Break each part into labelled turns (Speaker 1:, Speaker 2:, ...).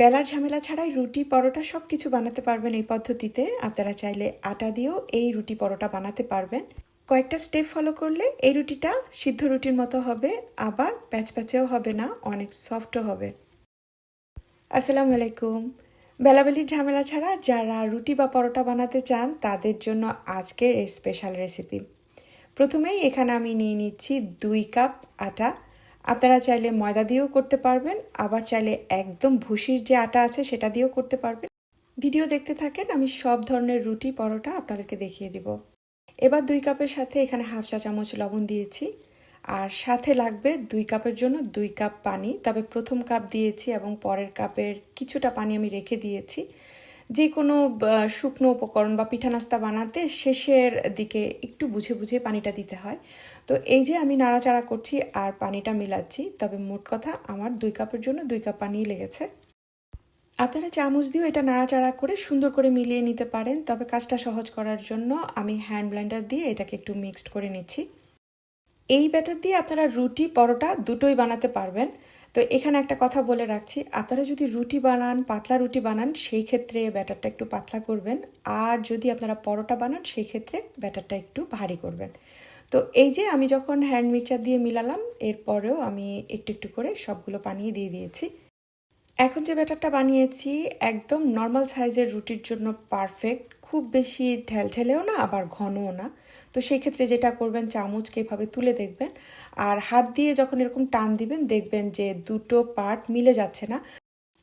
Speaker 1: বেলার ঝামেলা ছাড়াই রুটি পরোটা সব কিছু বানাতে পারবেন এই পদ্ধতিতে। আপনারা চাইলে আটা দিয়েও এই রুটি পরোটা বানাতে পারবেন। কয়েকটা স্টেপ ফলো করলে এই রুটিটা সিদ্ধ রুটির মতো হবে, আবার প্যাচ প্যাচেও হবে না, অনেক সফটও হবে। আসসালামু আলাইকুম। বেলাবেলির ঝামেলা ছাড়া যারা রুটি বা পরোটা বানাতে চান, তাদের জন্য আজকের এই স্পেশাল রেসিপি প্রথমেই এখানে আমি নিয়ে নিচ্ছি দুই কাপ আটা। আপনারা চাইলে ময়দা দিয়েও করতে পারবেন, আবার চাইলে একদম ভুসির যে আটা আছে সেটা দিয়েও করতে পারবেন। ভিডিও দেখতে থাকেন, আমি সব ধরনের রুটি পরোটা আপনাদেরকে দেখিয়ে দিব। এবার দুই কাপের সাথে এখানে হাফ চা চামচ লবণ দিয়েছি, আর সাথে লাগবে দুই কাপের জন্য দুই কাপ পানি। তবে প্রথম কাপ দিয়েছি এবং পরের কাপের কিছুটা পানি আমি রেখে দিয়েছি। যে কোনো শুকনো উপকরণ বা পিঠা নাস্তা বানাতে শেষের দিকে একটু বুঝে বুঝে পানিটা দিতে হয়। তো এই যে আমি নাড়াচাড়া করছি আর পানিটা মিলাচ্ছি, তবে মোট কথা আমার দুই কাপের জন্য দুই কাপ পানি লেগেছে। আপনারা চামচ দিয়েও এটা নাড়াচাড়া করে সুন্দর করে মিলিয়ে নিতে পারেন, তবে কাজটা সহজ করার জন্য আমি হ্যান্ড ব্লেন্ডার দিয়ে এটাকে একটু মিক্সড করে নিচ্ছি। এই ব্যাটার দিয়ে আপনারা রুটি, পরোটা দুটোই বানাতে পারবেন। তো এখানে একটা কথা বলে রাখছি। আপনারা যদি রুটি বানান, পাতলা রুটি বানান, সেই ক্ষেত্রে ব্যাটারটা একটু পাতলা করবেন। আর যদি আপনারা পরোটা বানান, সেই ক্ষেত্রে ব্যাটারটা একটু ভারী করবেন। তো এই যে আমি যখন হ্যান্ড মিক্সার দিয়ে মিলালাম, এরপরেও আমি একটু একটু করে সবগুলো পানিয়ে দিয়ে দিয়েছি। এখন যে ব্যাটারটা বানিয়েছি, একদম নর্মাল সাইজের রুটির জন্য পারফেক্ট খুব বেশি ঠেলঠেলেও না, আবার ঘনও না। তো সেই ক্ষেত্রে যেটা করবেন, চামচকে এভাবে তুলে দেখবেন। আর হাত দিয়ে যখন এরকম টান দিবেন, দেখবেন যে দুটো পার্ট মিলে যাচ্ছে না।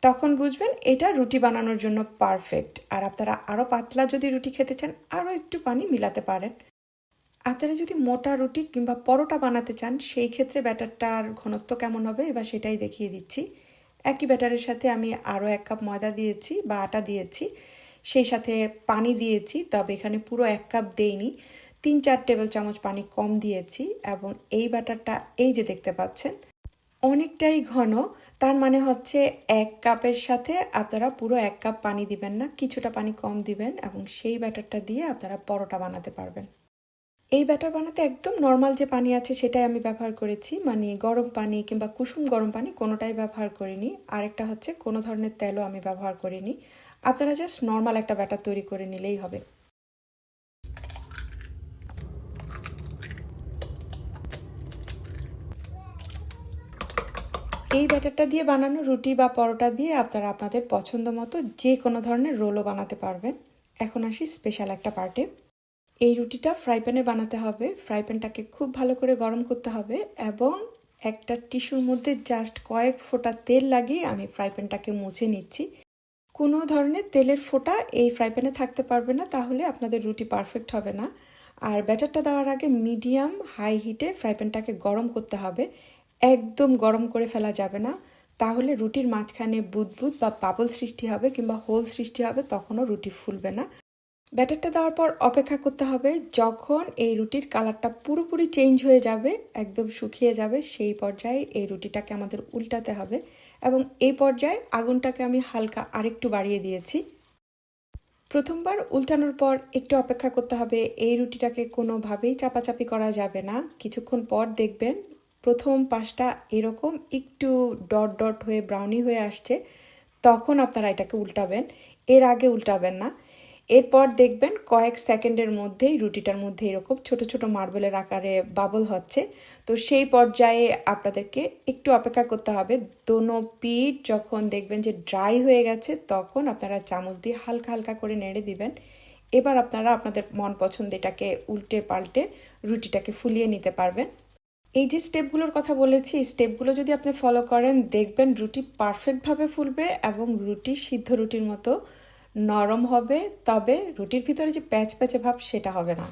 Speaker 1: তখন বুঝবেন এটা রুটি বানানোর জন্য পারফেক্ট আর আপনারা আরও পাতলা যদি রুটি খেতে চান আরও একটু পানি মিলাতে পারেন। আপনারা যদি মোটা রুটি কিংবা পরোটা বানাতে চান, সেই ক্ষেত্রে ব্যাটারটার ঘনত্ব কেমন হবে, এবার সেটাই দেখিয়ে দিচ্ছি। একই ব্যাটারের সাথে আমি আরও এক কাপ ময়দা দিয়েছি বা আটা দিয়েছি, সেই সাথে পানি দিয়েছি, তবে এখানে পুরো এক কাপ দেইনি। তিন চার টেবিল চামচ পানি কম দিয়েছি এবং এই ব্যাটারটা এই যে দেখতে পাচ্ছেন, অনেকটাই ঘন। তার মানে হচ্ছে এক কাপের সাথে আপনারা পুরো এক কাপ পানি দিবেন না, কিছুটা পানি কম দিবেন এবং সেই ব্যাটারটা দিয়ে আপনারা পরোটা বানাতে পারবেন। এই ব্যাটার বানাতে একদম নর্মাল যে পানি আছে সেটাই আমি ব্যবহার করেছি। মানে গরম পানি কিংবা কুসুম গরম পানি কোনোটাই ব্যবহার করিনি। আরেকটা হচ্ছে কোনো ধরনের তেলও আমি ব্যবহার করিনি। আপনারা জাস্ট নর্মাল একটা ব্যাটার তৈরি করে নিলেই হবে। এই ব্যাটারটা দিয়ে বানানো রুটি বা পরোটা দিয়ে আপনারা আপনাদের পছন্দ মতো যে কোনো ধরনের রোলও বানাতে পারবেন। এখন আসি স্পেশাল একটা পার্টে এই রুটিটা ফ্রাই প্যানে বানাতে হবে। ফ্রাই প্যানটাকে খুব ভালো করে গরম করতে হবে এবং একটা টিস্যুর মধ্যে জাস্ট কয়েক ফোঁটা তেল লাগিয়ে আমি ফ্রাই প্যানটাকে মুছে নিচ্ছি। কোনো ধরনের তেলের ফোঁটা এই ফ্রাই প্যানে থাকতে পারবে না, তাহলে আপনাদের রুটি পারফেক্ট হবে না। আর ব্যাটারটা দেওয়ার আগে মিডিয়াম হাই হিটে ফ্রাই প্যানটাকে গরম করতে হবে। একদম গরম করে ফেলা যাবে না। তাহলে রুটির মাঝখানে বুদবুদ বা বাবল সৃষ্টি হবে কিংবা হোল সৃষ্টি হবে, তখনও রুটি ফুলবে না। ব্যাটারটা দেওয়ার পর অপেক্ষা করতে হবে। যখন এই রুটির কালারটা পুরোপুরি চেঞ্জ হয়ে যাবে, একদম শুকিয়ে যাবে, সেই পর্যায়ে এই রুটিটাকে আমাদের উল্টাতে হবে এবং এই পর্যায়ে আগুনটাকে আমি হালকা আরেকটু বাড়িয়ে দিয়েছি। প্রথমবার উল্টানোর পর একটু অপেক্ষা করতে হবে। এই রুটিটাকে কোনোভাবেই চাপাচাপি করা যাবে না। কিছুক্ষণ পর দেখবেন প্রথম পাশটা এরকম একটু ডট ডট হয়ে ব্রাউনি হয়ে আসছে। তখন আপনারা এটাকে উল্টাবেন। এর আগে উল্টাবেন না। এরপর দেখবেন কয়েক সেকেন্ডের মধ্যেই রুটিটার মধ্যে এরকম ছোট ছোট মার্বেলের আকারে বাবল হচ্ছে। তো সেই পর্যায়ে আপনাদেরকে একটু অপেক্ষা করতে হবে। দোনো পিঠ যখন দেখবেন যে ড্রাই হয়ে গেছে, তখন আপনারা চামচ দিয়ে হালকা হালকা করে নেড়ে দিবেন। এবার আপনারা আপনাদের মন পছন্দ এটাকে উল্টে পাল্টে রুটিটাকে ফুলিয়ে নিতে পারবেন। এই যে স্টেপগুলোর কথা বলেছি স্টেপগুলো যদি আপনি ফলো করেন, দেখবেন রুটি পারফেক্টভাবে ফুলবে এবং রুটি সিদ্ধ রুটির মতো নরম হবে, তবে রুটির ভিতরে যে প্যাচ প্যাচে ভাব সেটা হবে না।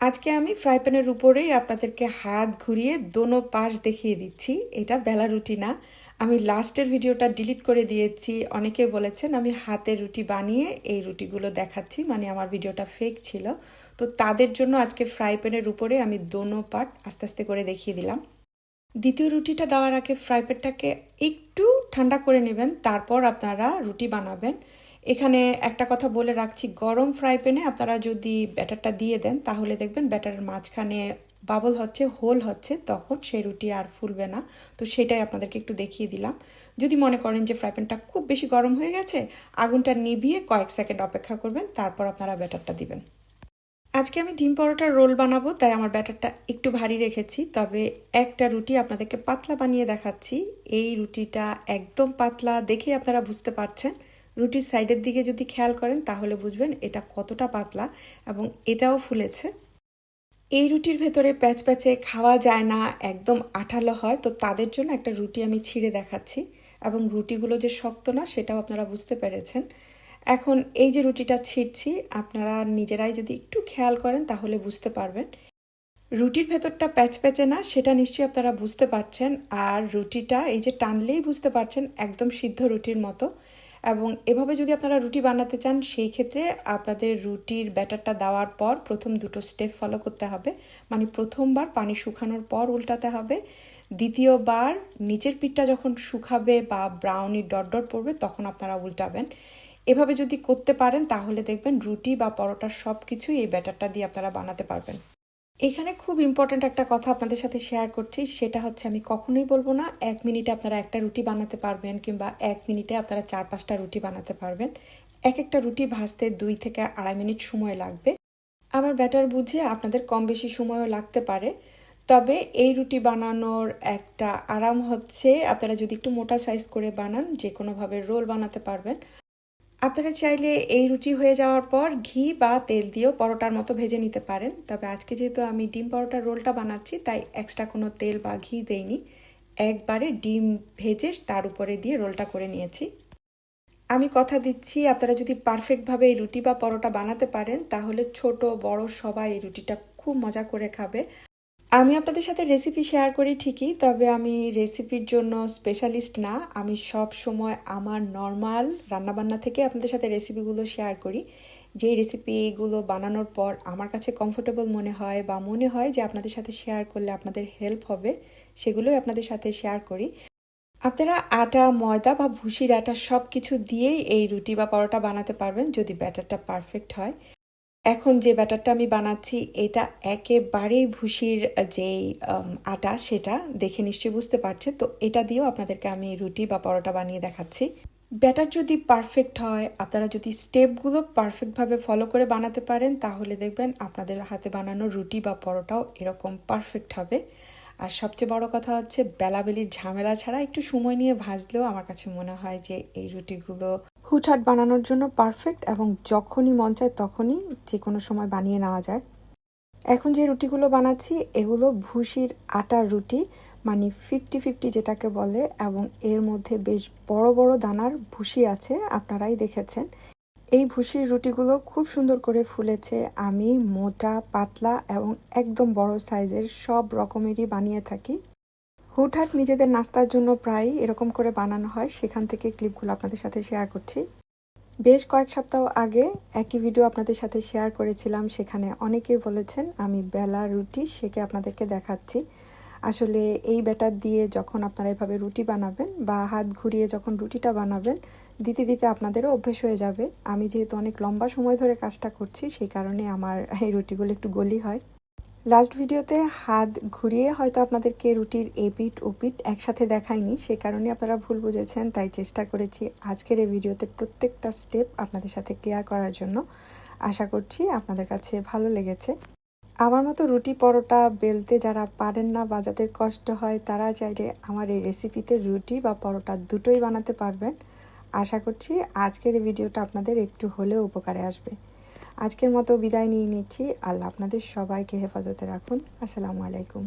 Speaker 1: আজকে আমি ফ্রাই প্যানের উপরেই আপনাদেরকে হাত ঘুরিয়ে দোনো পাশ দেখিয়ে দিচ্ছি। এটা বেলা রুটি না। আমি লাস্টের ভিডিওটা ডিলিট করে দিয়েছি। অনেকে বলেছেন আমি হাতে রুটি বানিয়ে এই রুটিগুলো দেখাচ্ছি মানে আমার ভিডিওটা ফেক ছিল। তো তাদের জন্য আজকে ফ্রাই প্যানের উপরে আমি দোনো পার্ট আস্তে আস্তে করে দেখিয়ে দিলাম। দ্বিতীয় রুটিটা দেওয়ার আগে ফ্রাই প্যানটাকে একটু ঠান্ডা করে নেবেন, তারপর আপনারা রুটি বানাবেন। এখানে একটা কথা বলে রাখছি, গরম ফ্রাই প্যানে আপনারা যদি ব্যাটারটা দিয়ে দেন, তাহলে দেখবেন ব্যাটারের মাঝখানে বাবল হচ্ছে হোল হচ্ছে, তখন সেই রুটি আর ফুলবে না। তো সেটাই আপনাদেরকে একটু দেখিয়ে দিলাম। যদি মনে করেন যে ফ্রাই প্যানটা খুব বেশি গরম হয়ে গেছে, আগুনটা নিভিয়ে কয়েক সেকেন্ড অপেক্ষা করবেন, তারপর আপনারা ব্যাটারটা দিবেন। আজকে আমি ডিম পরোটার রোল বানাবো, তাই আমার ব্যাটারটা একটু ভারী রেখেছি, তবে একটা রুটি আপনাদেরকে পাতলা বানিয়ে দেখাচ্ছি। এই রুটিটা একদম পাতলা, দেখে আপনারা বুঝতে পারছেন। রুটির সাইডের দিকে যদি খেয়াল করেন, তাহলে বুঝবেন এটা কতটা পাতলা এবং এটাও ফুলেছে। এই রুটির ভেতরে প্যাচ প্যাচে খাওয়া যায় না, একদম আঠালো হয়। তো তাদের জন্য একটা রুটি আমি ছিঁড়ে দেখাচ্ছি এবং রুটিগুলো যে শক্ত না, সেটাও আপনারা বুঝতে পেরেছেন। এখন এই যে রুটিটা ছিঁড়ছি, আপনারা নিজেরাই যদি একটু খেয়াল করেন, তাহলে বুঝতে পারবেন। রুটির ভেতরটা প্যাচ প্যাচে না, সেটা নিশ্চয়ই আপনারা বুঝতে পারছেন। আর রুটিটা এই যে টানলেই বুঝতে পারছেন, একদম সিদ্ধ রুটির মতো। এবং এভাবে যদি আপনারা রুটি বানাতে চান, সেই ক্ষেত্রে আপনাদের রুটির ব্যাটারটা দেওয়ার পর প্রথম দুটো স্টেপ ফলো করতে হবে। মানে প্রথমবার পানি শুকানোর পর উল্টাতে হবে। দ্বিতীয়বার নিচের পিঠটা যখন শুকাবে বা ব্রাউনি ডট ডট পড়বে, তখন আপনারা উল্টাবেন। এভাবে যদি করতে পারেন, তাহলে দেখবেন রুটি বা পরোটা সব কিছুই এই ব্যাটারটা দিয়ে আপনারা বানাতে পারবেন। এখানে খুব ইম্পর্ট্যান্ট একটা কথা আপনাদের সাথে শেয়ার করছি, সেটা হচ্ছে আমি কখনোই বলব না, এক মিনিটে আপনারা একটা রুটি বানাতে পারবেন কিংবা এক মিনিটে আপনারা চার পাঁচটা রুটি বানাতে পারবেন। এক একটা রুটি ভাজতে দুই থেকে আড়াই মিনিট সময় লাগবে। আমার ব্যাটার বুঝে আপনাদের কম বেশি সময়ও লাগতে পারে। তবে এই রুটি বানানোর একটা আরাম হচ্ছে, আপনারা যদি একটু মোটা সাইজ করে বানান যে কোনোভাবে রোল বানাতে পারবেন। আপনারা চাইলে এই রুটি হয়ে যাওয়ার পর ঘি বা তেল দিয়েও পরোটার মতো ভেজে নিতে পারেন। তবে আজকে যেহেতু আমি ডিম পরোটার রোলটা বানাচ্ছি, তাই এক্সট্রা কোনো তেল বা ঘি দেইনি। একবারে ডিম ভেজে তার উপরে দিয়ে রোলটা করে নিয়েছি। আমি কথা দিচ্ছি, আপনারা যদি পারফেক্টভাবে এই রুটি বা পরোটা বানাতে পারেন, তাহলে ছোট, বড় সবাই এই রুটিটা খুব মজা করে খাবে। আমি আপনাদের সাথে রেসিপি শেয়ার করি ঠিকই, তবে আমি রেসিপির জন্য স্পেশালিস্ট না। আমি সব সময় আমার নর্মাল রান্নাবান্না থেকে আপনাদের সাথে রেসিপিগুলো শেয়ার করি। যেই রেসিপিগুলো বানানোর পর আমার কাছে কমফোর্টেবল মনে হয় বা মনে হয় যে আপনাদের সাথে শেয়ার করলে আপনাদের হেল্প হবে, সেগুলোই আপনাদের সাথে শেয়ার করি। আপনারা আটা, ময়দা বা ভুসির আটা সব কিছু দিয়েই এই রুটি বা পরোটা বানাতে পারবেন, যদি ব্যাটারটা পারফেক্ট হয়। এখন যে ব্যাটারটা আমি বানাচ্ছি, এটা একেবারেই ভুসির যেই আটা, সেটা দেখে নিশ্চয়ই বুঝতে পারছে তো এটা দিয়েও আপনাদেরকে আমি রুটি বা পরোটা বানিয়ে দেখাচ্ছি। ব্যাটার যদি পারফেক্ট হয়, আপনারা যদি স্টেপগুলো পারফেক্টভাবে ফলো করে বানাতে পারেন, তাহলে দেখবেন আপনাদের হাতে বানানো রুটি বা পরোটাও এরকম পারফেক্ট হবে। আর সবচেয়ে বড় কথা হচ্ছে, বেলাবেলির ঝামেলা ছাড়া একটু সময় নিয়ে ভাজলেও আমার কাছে মনে হয় যে এই রুটিগুলো হুটহাট বানানোর জন্য পারফেক্ট এবং যখনই মন চায় তখনই যে কোনো সময় বানিয়ে নেওয়া যায়। এখন যে রুটিগুলো বানাচ্ছি, এগুলো ভুসির আটার রুটি মানে ফিফটি ফিফটি যেটাকে বলে, এবং এর মধ্যে বেশ বড় বড় দানার ভুসি আছে, আপনারাই দেখেছেন। এই ভুসির রুটিগুলো খুব সুন্দর করে ফুলেছে, আমি মোটা, পাতলা এবং একদম বড় সাইজের সব রকমেরই বানিয়ে থাকি। হুটহাট নিজেদের নাস্তার জন্য প্রায় এরকম করে বানানো হয়। সেখান থেকে ক্লিপগুলো আপনাদের সাথে শেয়ার করছি। বেশ কয়েক সপ্তাহ আগে একই ভিডিও আপনাদের সাথে শেয়ার করেছিলাম। সেখানে অনেকেই বলেছেন, আমি বেলা রুটি সেকে আপনাদেরকে দেখাচ্ছি। আসলে এই ব্যাটার দিয়ে যখন আপনারা এভাবে রুটি বানাবেন বা হাত ঘুরিয়ে যখন রুটিটা বানাবেন, দিতে দিতে আপনাদেরও অভ্যেস হয়ে যাবে। আমি যেহেতু অনেক লম্বা সময় ধরে কাজটা করছি, সেই কারণে আমার এই রুটিগুলো একটু গলি হয়। লাস্ট ভিডিওতে হাত ঘুরিয়ে হয়তো আপনাদেরকে রুটির এপিট ওপিট একসাথে দেখায়নি সে কারণে আপনারা ভুল বুঝেছেন, তাই চেষ্টা করেছি আজকের এই ভিডিওতে প্রত্যেকটা স্টেপ আপনাদের সাথে ক্লিয়ার করার জন্য। আশা করছি আপনাদের কাছে ভালো লেগেছে। আমার মতো রুটি পরোটা বেলতে যারা পারেন না বা যাদের কষ্ট হয়, তারা চাইলে আমার এই রেসিপিতে রুটি বা পরোটা দুটোই বানাতে পারবেন। আশা করছি আজকের এই ভিডিওটা আপনাদের একটু হলেও উপকারে আসবে। আজকের মতো বিদায় নিয়ে নিচ্ছি। আল্লাহ আপনাদের সবাইকে হেফাজতে রাখুন। আসসালামু আলাইকুম।